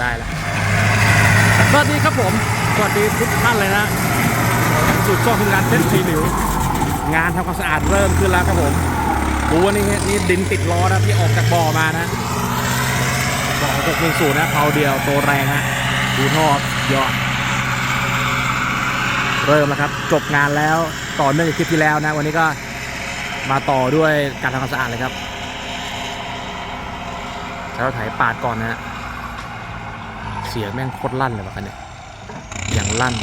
ได้ละสวัสดีครับผม สวัสดีทุกท่านเลยนะสุดช่องทีมงานเพชรสีหลิว งานทำความสะอาดเริ่มขึ้นแล้วครับผมดูว่านี่นี่ดินติดล้อนะที่ออกจากบ่อมานะบ่อหกหนึ่งศูนย์นะเพาเดียวตัวแรงฮะดูท่อยอด เริ่มแล้วครับ จบงานแล้วต่อเนื่องจากคลิปที่แล้วนะ วันนี้ก็มาต่อด้วยการทำความสะอาดเลยครับใช้รถไถปาดก่อนนะฮะ สียงแม่งโคตรลั่นเลยว่ะคันเนี้ยอย่างลั่น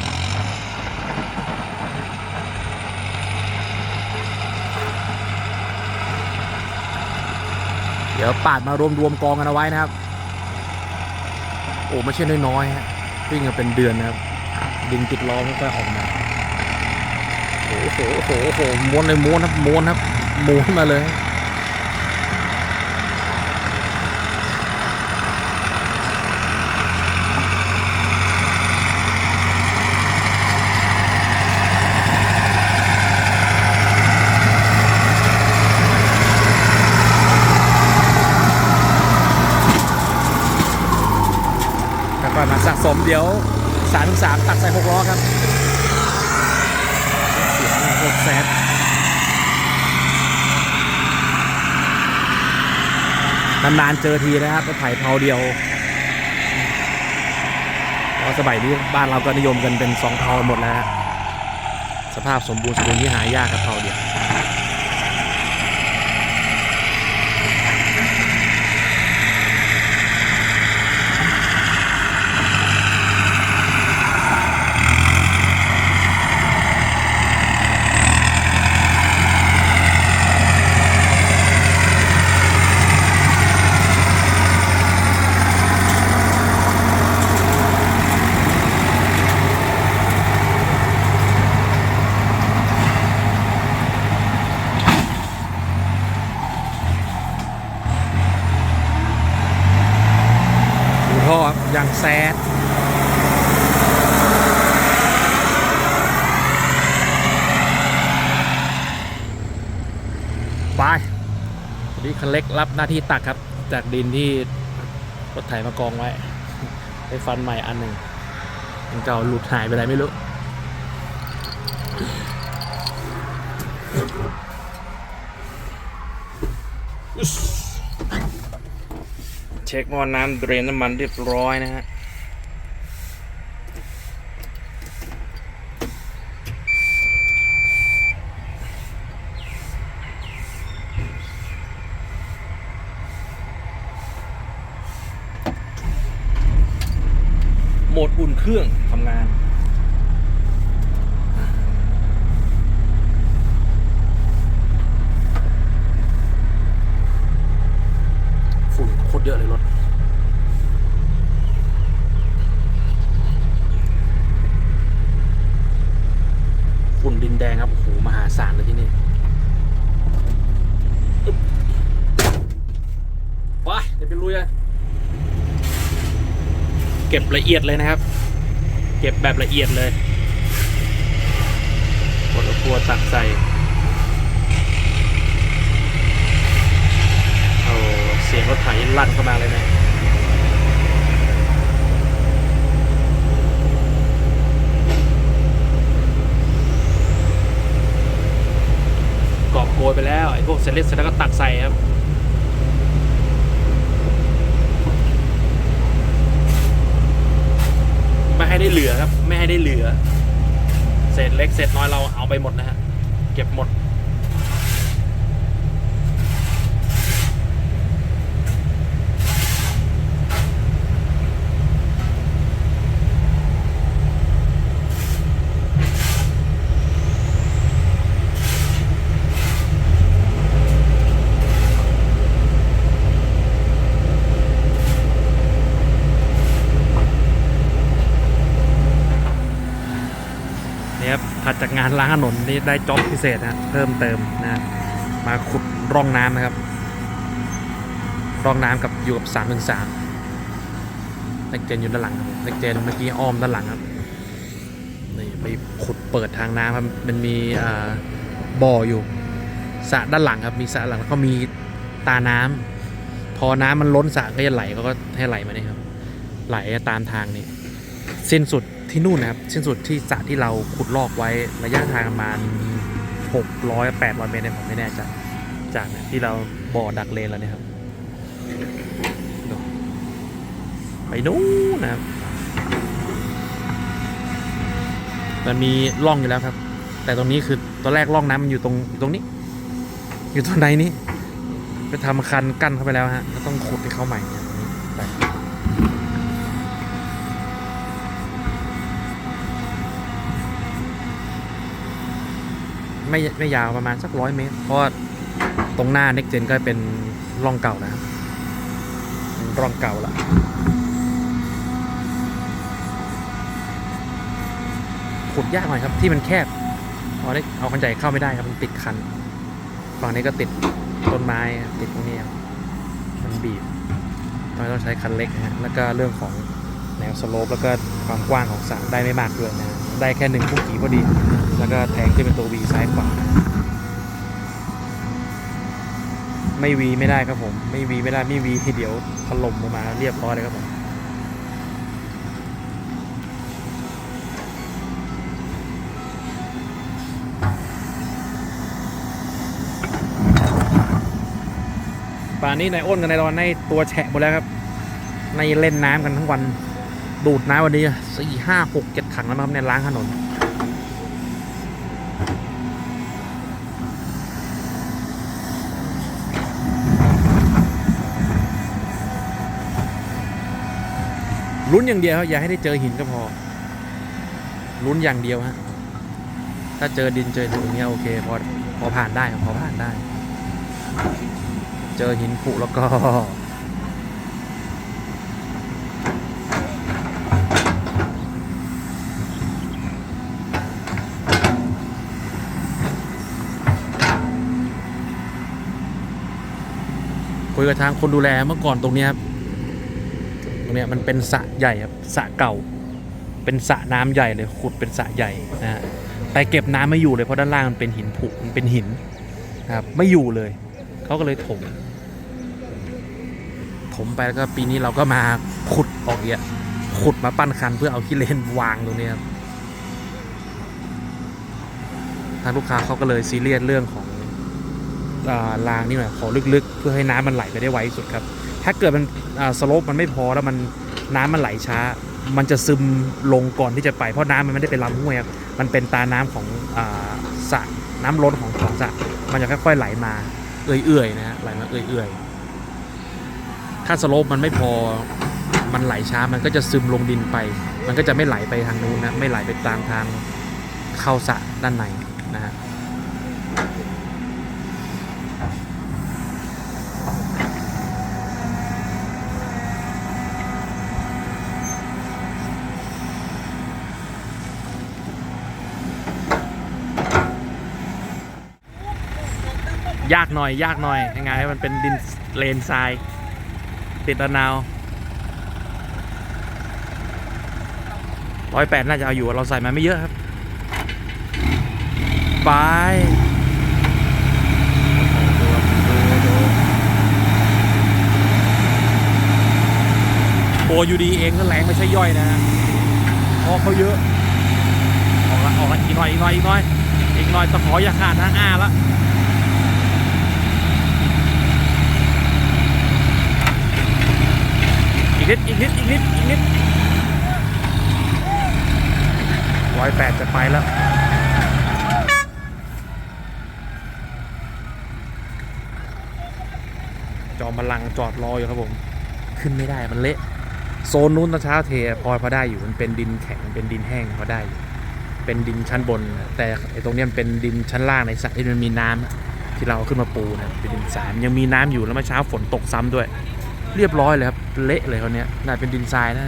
เดี๋ยวปาดมารวมรวมๆกองกันเอาไว้นะครับ โอ้ไม่ใช่น้อยๆฮะวิ่งกันเป็นเดือนนะครับดินติดล้อไม่ค่อยออกมาโอ้โหโอ้โหโอ้โหม้วนเลยม้วนครับม้วนครับม้วนมาเลย สมเดี๋ยวสามถึงสามตักใส่หกล้อครับเสียงโคตรแซดนานๆเจอทีนะครับรถไถเผาเดียวเพราะสมัยนี้บ้านเราก็นิยมกันเป็นสองเผาหมดแล้ว สภาพสมบูรณ์สมบูรณ์ที่หายากกับเผาเดียว ดูท่อครับอย่างแซดไปีคันเล็กรับหน้าที่ตักครับ จากดินที่รถไถมากองไว้ไปฟันใหม่อันหนึ่งมันเก่าหลุดหายไปไหนไม่รู้เช็คหม้อน้ำเดรนน้ำมันเรียบร้อยนะฮะ โหมดอุ่นเครื่องทำงาน ฝุ่นโคตรเยอะเลยรถ ฝุ่นดินแดงครับ โอ้โห มหาศาลเลยที่นี่อึ๊บไป เดี๋ยเก็บละเอียดเลยนะครับ เก็บแบบละเอียดเลยกดครัวตักใส่โอ้เสียงรถไถลั่นเข้ามาเลยนะกอบโกยไปแล้วไอ้พวกเซเลสเสร็จแล้วก็ตักใส่ครับ ไม่ ให้ได้เหลือครับ ไม่ให้ได้เหลือ เศษเล็กเศษน้อยเราเอาไปหมดนะฮะ เก็บหมด จากงานล้างถนนนี่ได้จ็อบพิเศษนะเพิ่มเติมนะมาขุดร่องน้ำนะครับ ร่องน้ำกับอยู่กับสามถึงสามเล็กเจนอยู่ด้านหลังครับเล็กเจนเมื่อกี้อ้อมด้านหลังครับนี่ไปขุดเปิดทางน้ำครับมันมีอ่าบ่ออยู่สระด้านหลังครับมีสระหลังแล้วก็มีตาน้ำพอน้ำมันล้นสระก็จะไหลเขาก็ให้ไหลมาเนี่ยครับ ไหลตามทางนี่สิ้นสุด ที่นู่นนะครับสิ้นสุดที่สระที่เราขุดลอกไว้ระยะทางประมาณ600 800เมตรเนี่ยผมไม่แน่ใจจากเนี่ยที่เราบ่อดักเลนแล้วเนี่ยครับไปนู้นนะครับมันมีร่องอยู่แล้วครับ แต่ตรงนี้คือตอนแรกร่องน้ำมันอยู่ตรงอยู่ตรงนี้ อยู่ตรงในนี้ไปทำคันกั้นเข้าไปแล้วฮะก็ต้องขุดให้เข้าใหม่อย่างนี้ไป ไม่ไม่ยาวประมาณสักร้อยเมตร เพราะตรงหน้าเน็กเจนก็เป็นร่องเก่านะครับร่องเก่าละขุดยากหน่อยครับที่มันแคบเอาได้เอาคันใหญ่เข้าไม่ได้ครับมันติดคันฝั่งนี้ก็ติดต้นไม้ติดตรงนี้ครับมันบีบต้องต้องใช้คันเล็กนะฮะแล้วก็เรื่องของแนวสโลปแล้วก็ความกว้างของสระได้ไม่มากด้วยนะ ได้แค่หนึ่งคู่กี่พอดี แล้วก็แทงขึ้นเป็นตัววีซ้ายขวาไม่วีไม่ได้ครับผม ไม่วีไม่ได้ ไม่วีเดียวถล่มลงมาเรียบร้อยเลยครับผมป่านนี้นายอ้นกับนายรอนในตัวแฉะหมดแล้วครับในเล่นน้ำกันทั้งวัน ดูดน้ำวันนี้สี่ห้าหกเจ็ดถังแล้วครับในล้างถนนลุ้นอย่างเดียวครับอย่าให้ได้เจอหินก็พอลุ้นอย่างเดียวฮะถ้าเจอดินเจอหินอย่างเงี้ยโอเคพอพอผ่านได้พอผ่านได้ เจอหินผุแล้วก็ ยกับทางคนดูแลเมื่อก่อนตรงนี้ครับตรงนี้มันเป็นสระใหญ่ครับสระเก่า เป็นสระน้ำใหญ่เลยขุดเป็นสระใหญ่นะฮะแต่เก็บน้ำไม่อยู่เลยเพราะด้านล่างมันเป็นหินผุมันเป็นหินนะครับไม่อยู่เลยเขาก็เลยถมถมไปแล้วก็ปีนี้เราก็มาขุดออกเยอะขุดมาปั้นคันเพื่อเอาขี้เลนวางตรงนี้ครับทางลูกค้าเขาก็เลยซีเรียสเรื่องของ รางนี่หน่อยขอลึกๆ เพื่อให้น้ำมันไหลไปได้ไวที่สุดครับ ถ้าเกิดมันสโลปมันไม่พอแล้วมันน้ำมันไหลช้า มันจะซึมลงก่อนที่จะไปเพราะน้ำมันไม่ได้เป็นลำห้วยครับมันเป็นตาน้ำของอสระน้ำล้นของของสระมันจะค่อยๆไหลมาเอื่อยๆนะฮะไหลมาเอื่อยๆถ้าสโลปมันไม่พอมันไหลช้ามันก็จะซึมลงดินไป มันก็จะไม่ไหลไปทางนู้นนะไม่ไหลไปตามทางเข้าสระด้านในนะฮะ ยากหน่อย ยากหน่อยยังไงให้มันเป็นดินเลนทราย ติดตะนาวร้อยแปดน่าจะเอาอยู่เราใส่มาไม่เยอะครับ ไปดูครับดูดูตัวยูดีเองก็แรงไม่ใช่ย่อยนะพราะเขาเยอะออกละออกละอีกหน่อยอีกหน่อยอีกหน่อยอีกหน่อยตะขออย่าขาดนะอ้าละ อีกนิด อีกนิด อีกนิด อีกนิดร้อยแปดจะไปแล้ว จอมพลังจอดรออยู่ครับผม ขึ้นไม่ได้มันเละ โซนนู้นตอนเช้าเทพอพอได้อยู่มันเป็นดินแข็งเป็นดินแห้งพอได้อยู่เป็นดินชั้นบน แต่ไอ้ตรงนี้มันเป็นดินชั้นล่างในสระที่มันมีน้ำอะที่เราขึ้นมาปูนะเป็นดินทรามยังมีน้ำอยู่แล้วเมื่อเช้าฝนตกซ้ำด้วย เรียบร้อยเลยครับ เละเลยเขาเนี้น่าเป็นดินทรายนะ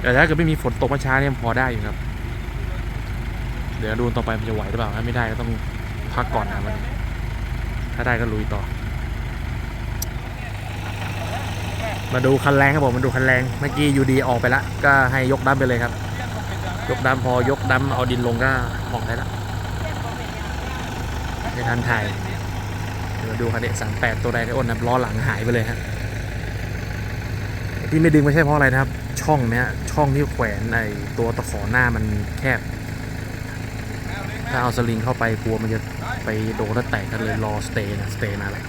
แต่ถ้าเกิดไม่มีฝนตกมื่อเช้าเนี่ยพอได้อยู่ครับ เดี๋ยวดูต่อไปมันจะไหวหรือเปล่าถ้าไม่ได้ก็ต้องพักก่อนนะมัน ถ้าได้ก็ลุยต่อ มาดูคันแรงครับผมมาดูคันแรงเมื่อกี้ยูดีออกไปละก็ให้ยกดัมไปเลยครับ ยกดัมพอยกดัมเอาดินลงก็ออกได้ละไม่ทันถ่ายเดี๋ยวดูคันเด็กสามแปดตัวใดที่อ้นนะล้อหลังหายไปเลยฮะ ที่ไม่ดึงไม่ใช่เพราะอะไรนะครับ ช่องเนี้ยช่องที่แขวนในตัวตะขอหน้ามันแคบ ถ้าเอาสลิงเข้าไปกลัวมันจะไปโดนแล้วแตกกันเลยรอสเตย์นะสเตย์มาแล้ว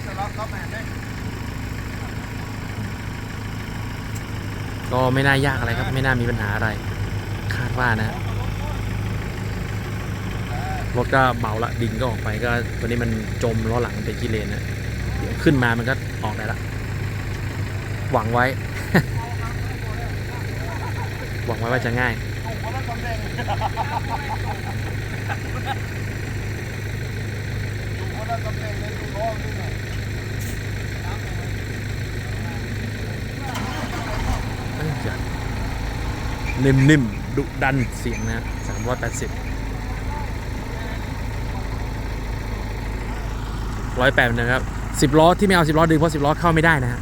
ก็ไม่น่ายากอะไรครับ ไม่น่ามีปัญหาอะไร คาดว่านะรถก็เบาละดินก็ออกไปก็ตัวนี้มันจมล้อหลังไปกิเลนนะเดี๋ยวขึ้นมามันก็ออกได้ละ หวังไว้ หวังไว้ว่าจะง่าย นิ่มๆดุดันเสียงนะสามร้อยแปดสิบร้อยแปดนะครับสิบล้อที่ไม่เอาสิบล้อดึงเพราะสิบล้อเข้าไม่ได้นะฮะ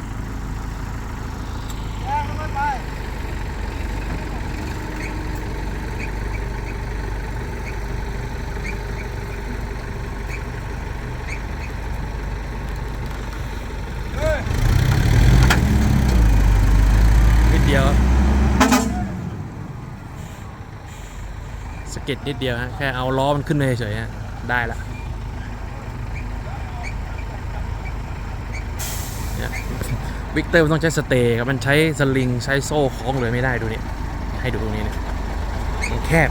สะกิดนิดเดียวฮะแค่เอาล้อมันขึ้นมาเฉยๆฮะได้ละเนี่ยวิกเตอร์มันต้องใช้สเตย์ครับมันใช้สลิงใช้โซ่คล้องเลยไม่ได้ดูนี่ให้ดูตรงนี้เนี่ยมันแคบ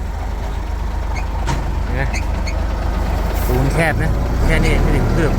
เห็นไหมปูนแคบนะแค่นี้ไม่ถึงเครื่อม